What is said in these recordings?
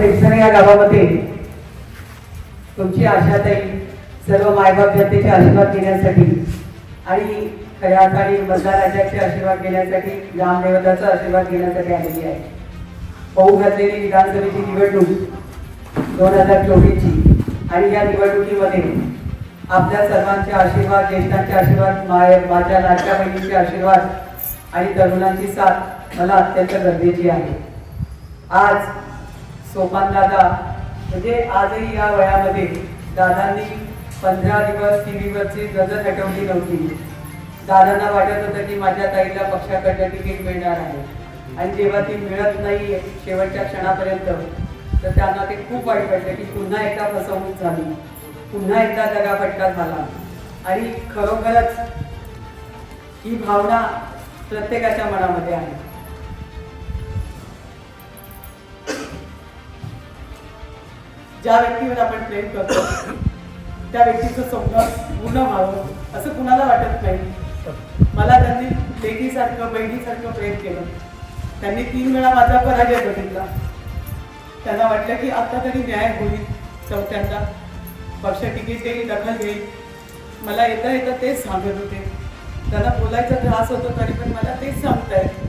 पेठसर या गावामध्ये तुमची आशाताई सर्व मायबाप जनतेचे आशीर्वाद घेण्यासाठी आणि खऱ्या आणि मतदाराजाचे आशीर्वाद घेण्यासाठी ग्रामदेवताचा आशीर्वाद घेण्यासाठी आलेली आहे. होऊ घातलेली विधानसभेची निवडणूक दोन हजार चोवीसची आणि या निवडणुकीमध्ये आपल्या सर्वांचे आशीर्वाद ज्येष्ठांचे आशीर्वाद माय माझ्या लाडक्या बहिणींचे आशीर्वाद आणि तरुणांची साथ मला अत्यंत गरजेची आहे. आज सोपान दादा म्हणजे आजही या वयामध्ये दादांनी पंधरा दिवस टी व्हीवरची गजर हटवली नव्हती. दादांना वाटत होतं की माझ्या ताईला पक्षाकडनं तिकीट मिळणार आहे. आणि जेव्हा ती मिळत नाही शेवटच्या क्षणापर्यंत तर त्यांना ते खूप वाईट वाटलं की पुन्हा एकदा फसवणूक झाली. पुन्हा एकदा जगापट्टा झाला. आणि खरोखरच ही भावना प्रत्येकाच्या मनामध्ये आहे. ज्या व्यक्तीवर आपण प्रेम करतो त्या व्यक्तीचं स्वप्न पूर्ण व्हावं असं कुणाला वाटत नाही. मला त्यांनी लेकीसारखं बहिणीसारखं प्रेम केलं. त्यांनी तीन वेळा माझा पराजय बघितला. त्यांना वाटलं की आता तरी न्याय होईल. चौथ्यांदा पक्ष तिकीट येईल दखल घेईल. मला येता येता तेच सांगत होते. त्यांना बोलायचा त्रास होतो तरी पण मला तेच सांगतायत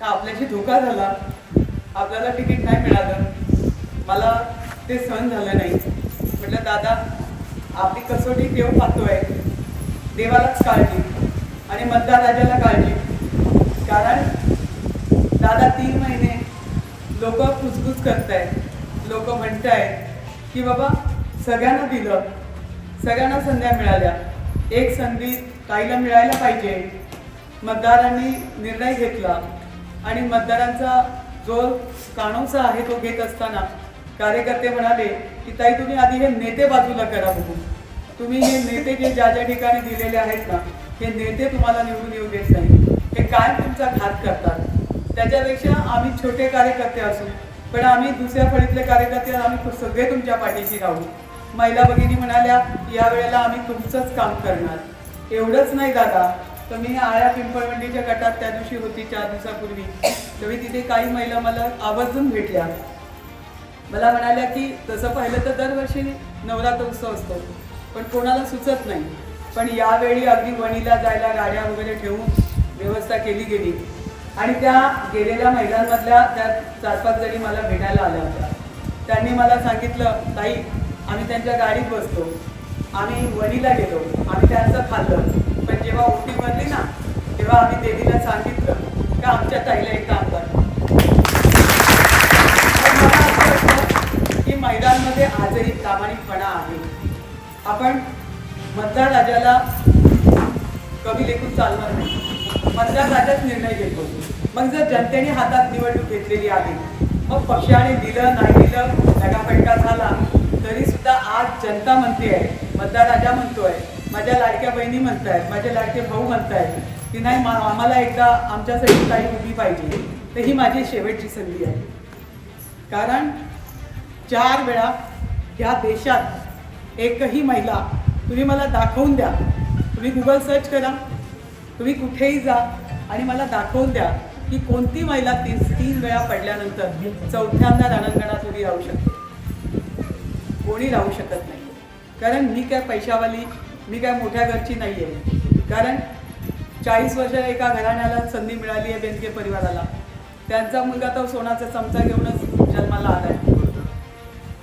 का आपल्याशी धोका झाला? आपल्याला तिकीट नाही मिळालं. मला ते सहन झालं नाही. म्हटलं दादा आपली कसोटी देव पाहतोय देवालाच काळजी आणि मतदार राजाला काळजी. कारण दादा तीन महिने लोक कुजकूच करत आहेत लोक म्हणतायत की बाबा सगळ्यांना दिलं. सगळ्यांना संध्या मिळाल्या. एक संधी काहीला मिळायला पाहिजे. मतदारांनी निर्णय घेतला आणि मतदारांचा जो कानोसा आहे तो घेत असताना कार्यकर्ते म्हणाले की ताई तुम्ही आधी हे नेते बाजूला करा बघू. तुम्ही हे नेते जे ज्या ज्या ठिकाणी दिलेले आहेत ना हे नेते तुम्हाला निवडून येऊ देत नाही हे काय तुमचा घात करतात. त्याच्यापेक्षा आम्ही छोटे कार्यकर्ते असू. पण आम्ही दुसऱ्या फळीतले कार्यकर्ते आम्ही सगळे तुमच्या पाठीशी राहू. महिला भगिनी म्हणाल्या या वेळेला आम्ही तुमचंच काम करणार. एवढंच नाही दादा. तर मी आळ्या पिंपळवंडीच्या गटात त्या दिवशी होती चार दिवसापूर्वी. तेव्हा तिथे काही महिला मला आवर्जून भेटल्या. मला म्हणाल्या की तसं पाहिलं तर दरवर्षी नवरात्र उत्सव असतो पण कोणाला सुचत नाही. पण यावेळी अगदी वणीला जायला गाड्या वगैरे ठेवून व्यवस्था केली गेली. आणि त्या गेलेल्या महिलांमधल्या त्या चार पाच जणी मला भेटायला आल्या होत्या. त्यांनी मला सांगितलं ताई आम्ही त्यांच्या गाडीत बसतो. आम्ही वणीला गेलो. आम्ही त्यांचं खाल्लं. पण जेव्हा ओटी भरली ना तेव्हा आम्ही देवीला सांगितलं का आमच्या ताईला एक काम कायद्यांमध्ये आजही प्रामाणिकपणा आहे. आपण मतदार राजाला कमी लेखून चालणार नाही. मतदार राजाच निर्णय घेतो. मग जर जनतेने हातात निवडणूक घेतलेली आहे मग पक्षाने दिलं नाही दिलं लगाफटका झाला तरी सुद्धा आज जनता म्हणते आहे मतदार राजा म्हणतोय माझ्या लाडक्या बहिणी म्हणतायत माझे लाडके भाऊ म्हणतायत की नाही आम्हाला एकदा आमच्यासाठी काही उभी पाहिजे तर ही माझी शेवटची संधी आहे. कारण चार वेळा ह्या देशात एकही महिला तुम्ही मला दाखवून द्या. तुम्ही गुगल सर्च करा. तुम्ही कुठेही जा आणि मला दाखवून द्या की कोणती महिला तीन तीन वेळा पडल्यानंतर चौथ्यांदा रणांगणात उभी राहू शकते. कोणी राहू शकत नाही. कारण मी काय पैशावाली मी काय मोठ्या घरची नाही आहे कारण चाळीस वर्ष एका घराण्याला संधी मिळाली आहे बेनके परिवाराला. त्यांचा मुलगा तो सोनाचा चमचा घेऊनच जन्माला आला आहे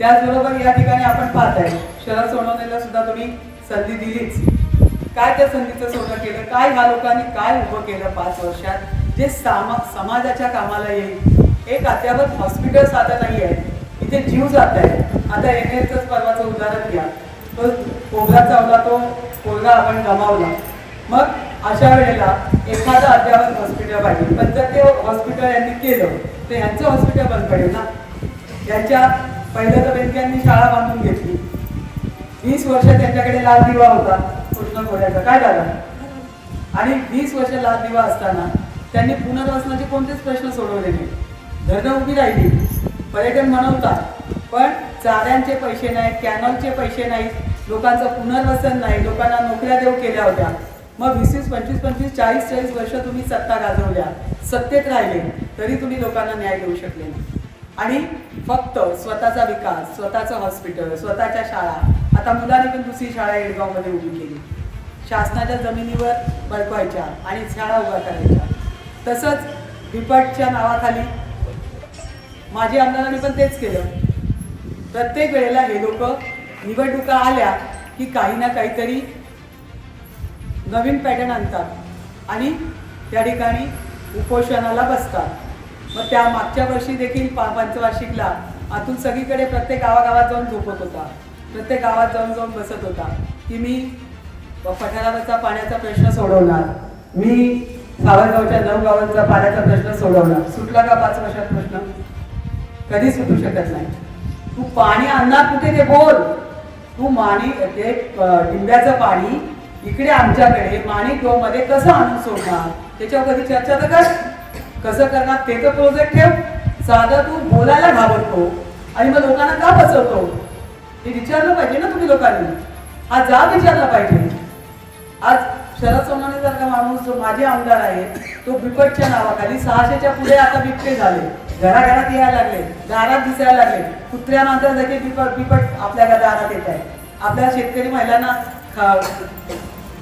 त्याचबरोबर या ठिकाणी आपण पाहत आहे शरद सोनवणेला सुद्धा तुम्ही संधी दिलीच. काय त्या संधीचं सोनं केलं? काय ह्या लोकांनी काय उभं केलं पाच वर्षात? जे सामा समाजाच्या कामाला येईल. एक अद्यावत हॉस्पिटल साधं नाही आहे इथे जीव जात आहे आता एन परवाचं उदाहरण घ्या. तो कोबरा चावला तो कोरगा आपण गमावला. मग अशा वेळेला एखादं अद्यावत हॉस्पिटल पाहिजे. पण जर ते हॉस्पिटल यांनी केलं तर यांचं हॉस्पिटल बंद पडेल ना? यांच्या पहिल्या तर बेंक्यांनी शाळा बांधून घेतली. वीस वर्ष त्यांच्याकडे लाल दिवा होता कृष्ण खोऱ्याचा. काय झालं? आणि वीस वर्ष लाल दिवा असताना त्यांनी पुनर्वसनाचे कोणतेच प्रश्न सोडवले नाही. धरणं उभी राहिली. पर्यटन म्हणवतात पण चाऱ्यांचे पैसे नाहीत कॅनलचे पैसे नाहीत लोकांचं पुनर्वसन नाही लोकांना नोकऱ्या देऊ केल्या होत्या. मग वीस वीस पंचवीस पंचवीस चाळीस चाळीस वर्ष तुम्ही सत्ता गाजवल्या. सत्तेत राहिले तरी तुम्ही लोकांना न्याय देऊ शकले नाही. आणि फक्त स्वतःचा विकास स्वतःचं हॉस्पिटल स्वतःच्या शाळा. आता मुलाने पण दुसरी शाळा येडगावमध्ये उभी केली. शासनाच्या जमिनीवर बळकवायच्या आणि शाळा उभ्या करायच्या. तसंच बिपटच्या नावाखाली माझी आमदारांनी पण तेच केलं. प्रत्येक वेळेला हे लोक निवडणुका आल्या की काही ना काहीतरी नवीन पॅटर्न आणतात आणि त्या ठिकाणी उपोषणाला बसतात. मग त्या मागच्या वर्षी देखील पा पंचवार्षिकला आतून सगळीकडे प्रत्येक गावागावात जाऊन झोपत होता. प्रत्येक गावात जाऊन जाऊन बसत होता. की मी पठारावरचा पाण्याचा प्रश्न सोडवणार. मी सावरगावच्या नऊ गावांचा पाण्याचा प्रश्न सोडवणार. सुटला का पाच वर्षात प्रश्न? कधी सुटू शकत नाही. तू पाणी आणणार कुठे ते बोल? तू माणी ते डिंब्याचं पाणी इकडे आमच्याकडे माणिकमध्ये कसं आणून सोडणार? त्याच्यावर कधी चर्चा तर कर. कसं करणार ते तर प्रोजेक्ट ठेव. साधा तू बोलायला घाबरतो आणि मग लोकांना का फसवतो हे विचारलं पाहिजे ना तुम्ही लोकांनी. हा जा विचारला पाहिजे. आज शरद सोनाने सारखा माणूस जो माझे आमदार आहे तो बिपटच्या नावाखाली सहाशेच्या पुढे आता बिबटे झाले. घराघरात यायला लागले दारात दिसायला लागले. कुत्र्या मांजर देखील बिपट बिपट आपल्या दारात येत आहे आपल्या शेतकरी महिलांना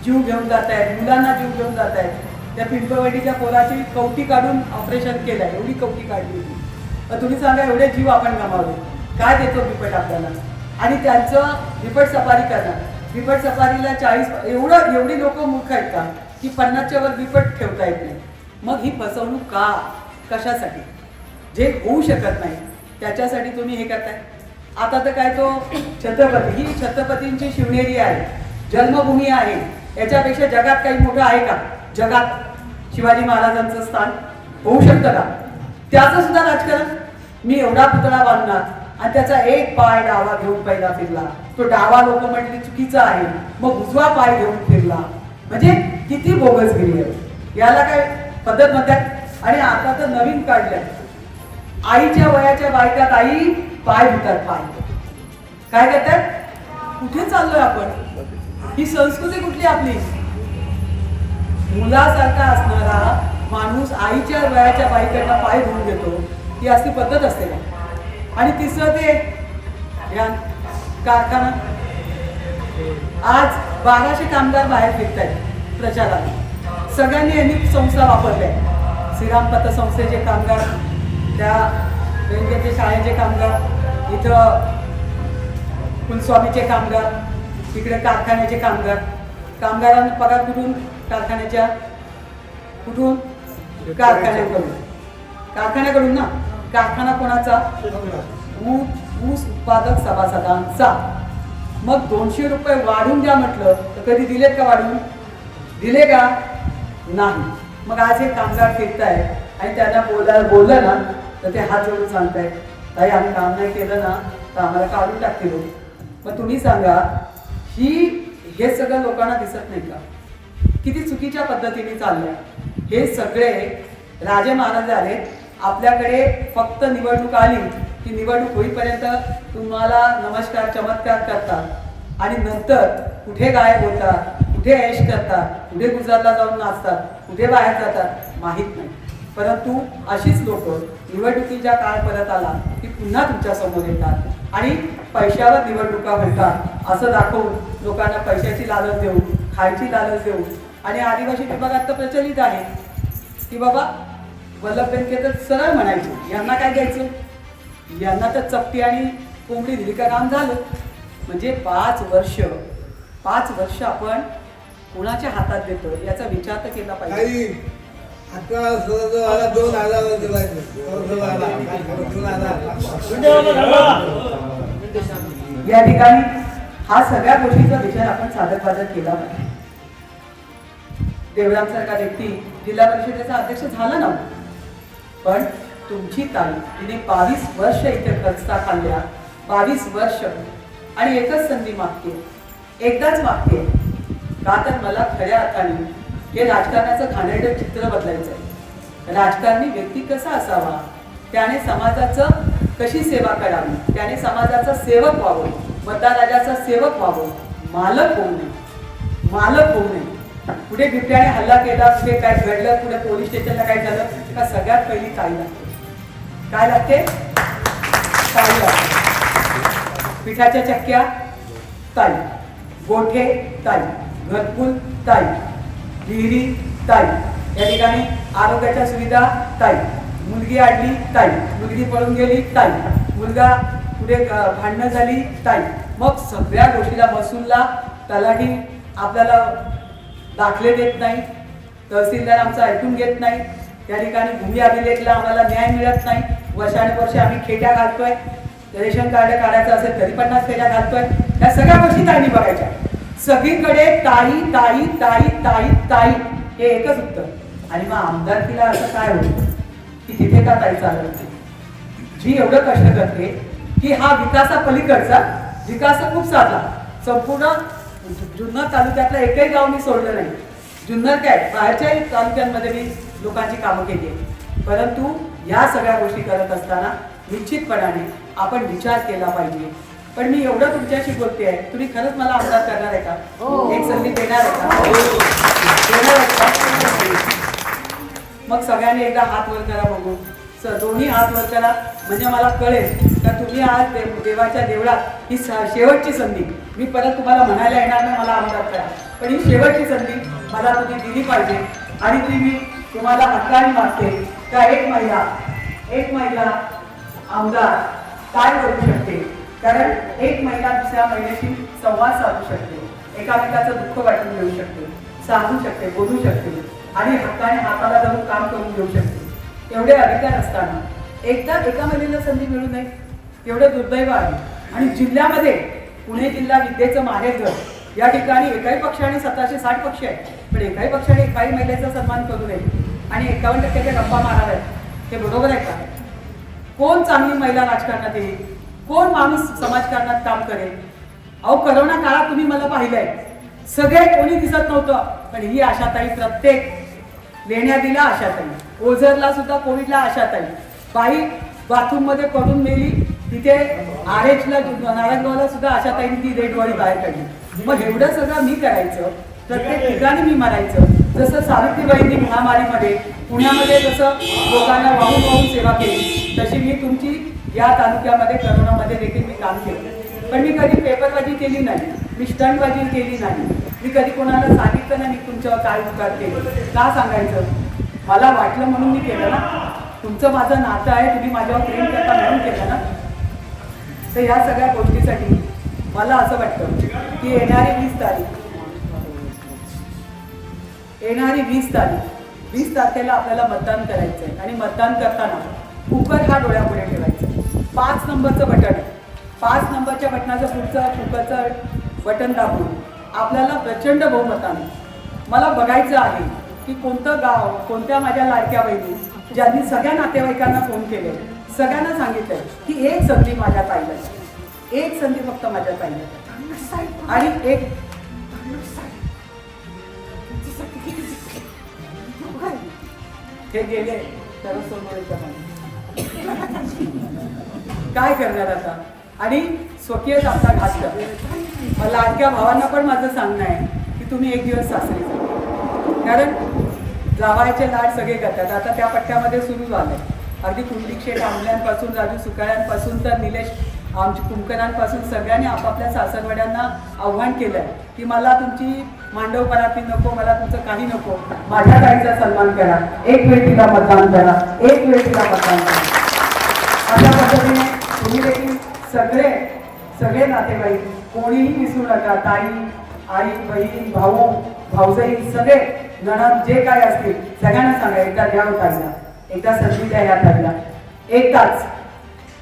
जीव घेऊन जात आहेत मुलांना जीव घेऊन जात आहेत. त्या पिंपळवाडीच्या पोराची कवटी काढून ऑपरेशन केलं आहे. एवढी कवटी काढली होती. तर तुम्ही सांगा एवढे जीव आपण गमावले. काय देतो बिपट आपल्याला? आणि त्यांचं बिपट सफारी करणार बिपट सफारीला चाळीस एवढं एवढी लोक मूर्ख आहेत का? की पन्नासच्या वर बिपट ठेवता येत नाही. मग ही फसवणूक का? कशासाठी? जे होऊ शकत नाही त्याच्यासाठी तुम्ही हे करताय. आता तर काय तो छत्रपती ही छत्रपतींची शिवनेरी आहे. जन्मभूमी आहे. याच्यापेक्षा जगात काही मोठं आहे का? जगात. शिवाजी महाराजांचं स्थान होऊ शकतं का? त्याचं सुद्धा राजकारण मी एवढा पुतळा बांधला आणि त्याचा एक पाय डावा घेऊन पहिला फिरला. तो डावा लोक म्हटले चुकीचा आहे. मग उजवा पाय घेऊन फिरला. म्हणजे किती बोगसगिरी आहे. याला काय पद्धत म्हणतात? आणि आता तर नवीन काढलंय. आईच्या वयाच्या बायकात आई पाय धुतात पाय. काय करतात? कुठे चाललोय आपण? ही संस्कृती कुठली आपली? मुलासारखा असणारा माणूस आईच्या वयाच्या बाईकडनं पाय धुवून घेतो ही अशी पद्धत असते का आणि तिसरं ते या कारखाना. आज बाराशे कामगार बाहेर फिरत आहेत प्रचारात सगळ्यांनी यांनी संस्था वापरल्या. श्रीराम पतसंस्थेचे कामगार त्या बँकेचे शाळेचे कामगार इथं कुलस्वामीचे कामगार तिकडे कारखान्याचे कामगार. कामगारांना पगार मिळून कारखान्याच्या कुठून? कारखान्याकडून. कारखान्याकडून ना? कारखाना कोणाचा? ऊस ऊस उत्पादक सभासदांचा. मग दोनशे रुपये वाढून द्या म्हटलं तर कधी दिलेत का वाढून? दिले का? नाही. मग आज हे कामगार फिरताय आणि त्यांना बोलायला बोललं ना तर ते हात जोडून सांगताय ताई आम्ही काम नाही केलं ना तर आम्हाला काढून टाकतील हो. मग तुम्ही सांगा ही हे सगळं लोकांना दिसत नाही का? किती चुकीच्या पद्धतीने चाललंय. हे सगळे राजे महाराज झाले आपल्याकडे फक्त निवडणूक आली की निवडणूक होईपर्यंत तुम्हाला नमस्कार चमत्कार करतात. आणि नंतर कुठे गायब होतात कुठे ऐश करतात कुठे गुजरातला जाऊन नाचतात कुठे बाहेर जातात माहीत नाही. परंतु अशीच लोक निवडणुकीच्या काळ परत आला की पुन्हा तुमच्यासमोर येतात आणि पैशावर निवडणुका होतात असं दाखवून लोकांना पैशाची लालच देऊ खायची लालच देऊ आणि आदिवासी विभागात तर प्रचलित आहे. की बाबा वल्लभ बँके तर सरळ म्हणायचे यांना काय घ्यायचं? यांना तर चपटी आणि कोंबडी दिली का काम झालं. म्हणजे पाच वर्ष पाच वर्ष आपण कोणाच्या हातात देतो याचा विचार तर केला पाहिजे. या ठिकाणी हा सगळ्या गोष्टीचा विचार आपण सादर पादर केला पाहिजे. देवरामसारखा व्यक्ती जिल्हा परिषदेचा अध्यक्ष झाला ना. पण तुमची ताई तिने बावीस वर्ष इथे खर्चता खाल्ल्या बावीस वर्ष. आणि एकच संधी मागते एकदाच मागते. का तर मला खऱ्या अर्थाने हे राजकारणाचं घाणेरडं चित्र बदलायचं आहे राजकारणी व्यक्ती कसा असावा? त्याने समाजाचं कशी सेवा करावी? त्याने समाजाचा सेवक व्हावं मतदाराजाचा सेवक व्हावं. मालक होऊ नये. मालक होऊ नये. पुढे बिबट्याने हल्ला केला पुढे काय घडलं पुढे पोलीस स्टेशनला काय झालं का सगळ्यात पहिली ताई लागते? काय लागते? ताई लागते? पिठाच्या चक्क्या ताई. गोठे ताई. घरपूल ताई. विहिरी ताई. या ठिकाणी आरोग्याच्या सुविधा ताई. मुलगी आडली ताई. मुलगी पळून गेली ताई. मुलगा पुढे भांडणं झाली ताई. मग सगळ्या गोष्टीला बसूनला तलाठी आपल्याला दाखले देत नाही तहसीलदार आमचं ऐकून घेत नाही त्या ठिकाणी भूमी अभिलेखला आम्हाला न्याय मिळत नाही. वर्षानुवर्षे आम्ही खेट्या घालतोय रेशन कार्ड काढायचं असेल तरी पन्नास खेट्या घालतोय. या सगळ्या गोष्टी ताईने बघायच्या. सगळीकडे ताई ताई ताई ताई ताई हे एकच उत्तर. आणि मग आमदारकीला असं काय होतं? की तिथे का ताई चालत नाही? जी एवढं कष्ट करते की हा विकासा पलीकडचा विकास खूप साधला. संपूर्ण जुन्नर तालुक्यातलं एकही गाव मी सोडलं नाही. जुन्नर काय? बाहेरच्याही तालुक्यांमध्ये मी लोकांची कामं केली आहेत. परंतु या सगळ्या गोष्टी करत असताना निश्चितपणाने आपण विचार केला पाहिजे. पण मी एवढं तुमच्याशी बोलते आहे. तुम्ही खरंच मला आमदार करणार आहे का? एक संधी देणार आहे का? आहे. का मग सगळ्यांनी एकदा हात वर करा बघू स- दोन्ही हात वर करा. म्हणजे मला कळेल तर तुम्ही आज देव देवाच्या देवळात ही शेवटची संधी. मी परत तुम्हाला म्हणायला येणार नाही मला आमदार करा. पण ही शेवटची संधी मला तुम्ही दिली पाहिजे. आणि ती मी तुम्हाला हक्काने मागते. का एक महिला एक महिला आमदार काय करू शकते? कारण एक महिला दुसऱ्या महिन्याशी संवाद साधू शकते. एकामेकाचं दुःख वाटून घेऊ शकते. सांगू शकते बोलू शकते. आणि हक्काने हाताला जाऊन काम करून घेऊ शकते. एवढे अधिकार असताना. एकदा एका महिलेला संधी मिळू नये. तेवढं दुर्दैव आहे. आणि जिल्ह्यामध्ये पुणे जिल्हा विद्येचं माहेरघर या ठिकाणी एकाही पक्षाने सतराशे साठ पक्ष आहेत पण एकाही पक्षाने एकाही महिलेचा सन्मान करू नये. आणि एकावन्न टक्क्याच्या गप्पा आहेत हे बरोबर आहे का? कोण चांगली महिला राजकारणात येईल? कोण माणूस समाजकारणात काम करेल? अहो करोना काळात तुम्ही मला पाहिलंय. सगळे कोणी दिसत नव्हतं पण ही आशाताई प्रत्येक लेण्या दिला आशाताई. ओझरला सुद्धा कोविडला आशाताई. बाई बाथरूममध्ये पडून मेली तिथे आर एचला नारायणगावला सुद्धा आशाताईने ती रेडवाडी बाहेर काढली. मग एवढं सगळं मी करायचं प्रत्येक ठिकाणी मी मारायचं. जसं सावित्रीबाईंनी महामारीमध्ये पुण्यामध्ये जसं लोकांना वाहून वाहून सेवा केली तशी मी तुमची या तालुक्यामध्ये करोनामध्ये देखील मी काम केलं. पण मी कधी पेपरबाजी केली नाही मी स्टंटबाजी केली नाही. मी कधी कोणाला सांगितलं नाही मी तुमच्यावर काय उपकार केले. का सांगायचं? मला वाटलं म्हणून मी केलं ना. तुमचं माझं नातं आहे तुम्ही माझ्यावर प्रेम करता म्हणून केलं ना. तर या सगळ्या गोष्टीसाठी मला असं वाटतं की येणारी वीस तारीख येणारी वीस तारीख वीस तारखेला आपल्याला मतदान करायचं आहे. आणि मतदान करताना कुकर हा डोळ्यापुढे ठेवायचा पाच नंबरचं बटन आहे. पाच नंबरच्या बटनाचं पुढचं कुकरचं बटन दाबून आपल्याला प्रचंड बहुमताने मला बघायचं आहे की कोणतं गाव कोणत्या माझ्या लाडक्या बहिणी ज्यांनी सगळ्या नातेवाईकांना फोन केले सगळ्यांना सांगितलंय की एक संधी माझ्या ताईला एक संधी फक्त माझ्या ताईला आणि एक हे गेले तर काय करणार आता? आणि स्वकीय आपला घातलं. लाडक्या भावांना पण माझं सांगणं आहे की तुम्ही एक दिवस सासरी जा. कारण जावायचे लाड सगळे करतात. आता त्या पट्ट्यामध्ये सुरू झालंय. अगदी कुंडलिक शेठ आंबल्यांपासून राजू सुकाळ्यांपासून तर निलेश आमच्या कुंकणांपासून सगळ्यांनी आपापल्या सासरवड्यांना आव्हान केलंय की मला तुमची मांडव पराती नको मला तुमचं काही नको. माझ्या ताईचा सन्मान करा. एक वेळ तिला मतदान करा. एक वेळ तिला मतदान करा. अशा पद्धतीने तुम्ही देखील सगळे सगळे नातेवाईक कोणीही विसरू नका. ताई आई बहीण भाऊ भाऊजाई सगळे नणद जे काय असतील सगळ्यांना सांगा एकदा द्या हो एकदा संधी द्या या ताईला. एकदाच.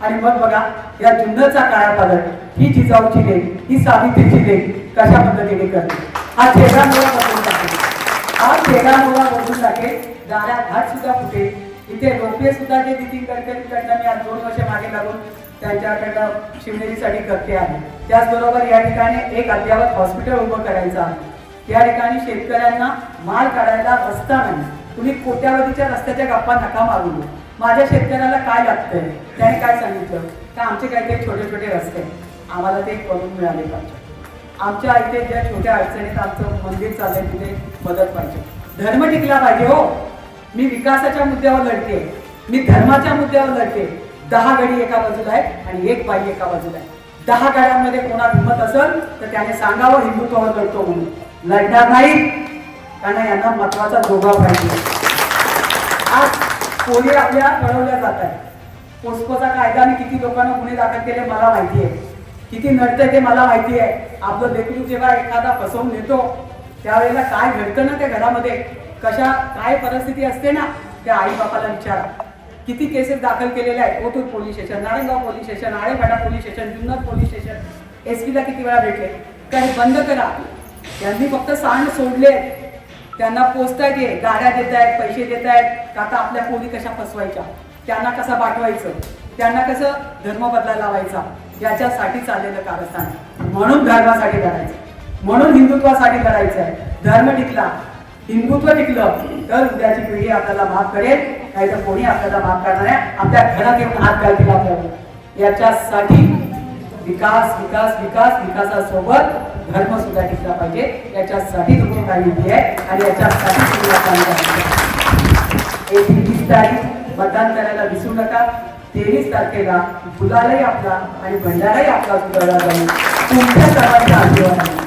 आणि मग बघा या जुन्नरचा काळा पालट ही जिजाऊची लेख ही सावित्रीची लेख कशा पद्धतीने करते? हा चेहरा मुला बदलून टाकेल. हा चेहरा मुला बदलून टाकेल. दारात घाट सुद्धा फुटे इथे रोपे सुद्धा जे नितीन गडकरींकडनं मी आज दोन वर्ष मागे लागून त्यांच्याकडनं शिवनेरीसाठी करते आहे. त्याचबरोबर या ठिकाणी एक अद्यावत हॉस्पिटल उभं करायचं आहे. या ठिकाणी शेतकऱ्यांना माल काढायला रस्ता नाही. तुम्ही कोट्यावधीच्या रस्त्याच्या गप्पा नका मारू. माझ्या शेतकऱ्याला काय लागतंय? त्याने काय सांगितलं? का आमचे काही काही छोटे छोटे रस्ते आहेत. आम्हाला ते करून मिळाले पाहिजे. आमच्या इथे ज्या छोट्या अडचणीत आमचं मंदिर चाललंय तिथे मदत पाहिजे. धर्म टिकला पाहिजे हो. मी विकासाच्या मुद्द्यावर लढते. मी धर्माच्या मुद्द्यावर लढते. दहा गडी एका बाजूला आहे आणि एक बाई एका बाजूला आहे. दहा गाड्यांमध्ये कोणा हिंमत असेल तर त्याने सांगावं हिंदुत्वावर लढतो म्हणून. लढणार नाही. कारण यांना महत्त्वाचा दोघा पाहिजे. आज पोली आपल्या कळवल्या जात आहे पोस्कोचा कायद्याने किती लोकांना गुन्हे दाखल केले मला माहिती आहे. किती नडते ते मला माहिती आहे. आपलं लेकरू जेव्हा एखादा फसवून नेतो त्यावेळेला काय घडतं ना त्या घरामध्ये? कशा काय परिस्थिती असते ना? त्या आई बापाला विचारा. किती केसेस दाखल केलेल्या आहेत? Otur police station Narayangaon police station Alepada police station Junnar police station S पीला किती वेळा भेटले? काय बंद करा. त्यांनी फक्त सांड सोडले. त्यांना पोचतायत हे गाड्या देत आहेत पैसे देत आहेत का आता आपल्या पोरी कशा फसवायच्या? त्यांना कसं पाठवायचं? त्यांना कसं धर्म बदला लावायचा? याच्यासाठी चाललेलं कारस्थान. म्हणून धर्मासाठी लढायचं. म्हणून हिंदुत्वासाठी लढायचं आहे धर्म टिकला हिंदुत्व टिकलं तर उद्याची पिढी आपल्याला भाग करेल. नाही तर कोणी आपल्याला भाग करणार आहे आपल्या घरात येऊन हात घालतील आपल्याला याच्यासाठी विकास विकास विकास विकासासोबत धर्म सुद्धा टिकला पाहिजे. याच्यासाठी तुम्ही काही आहे आणि याच्यासाठी एकवीस एक तारीख मतदान करायला विसरू नका. तेवीस तारखेला फुलालाही आपला आणि भंडाराही आपला सुधारला जाईल. तुमच्या सर्वांच्या आशीर्वादाने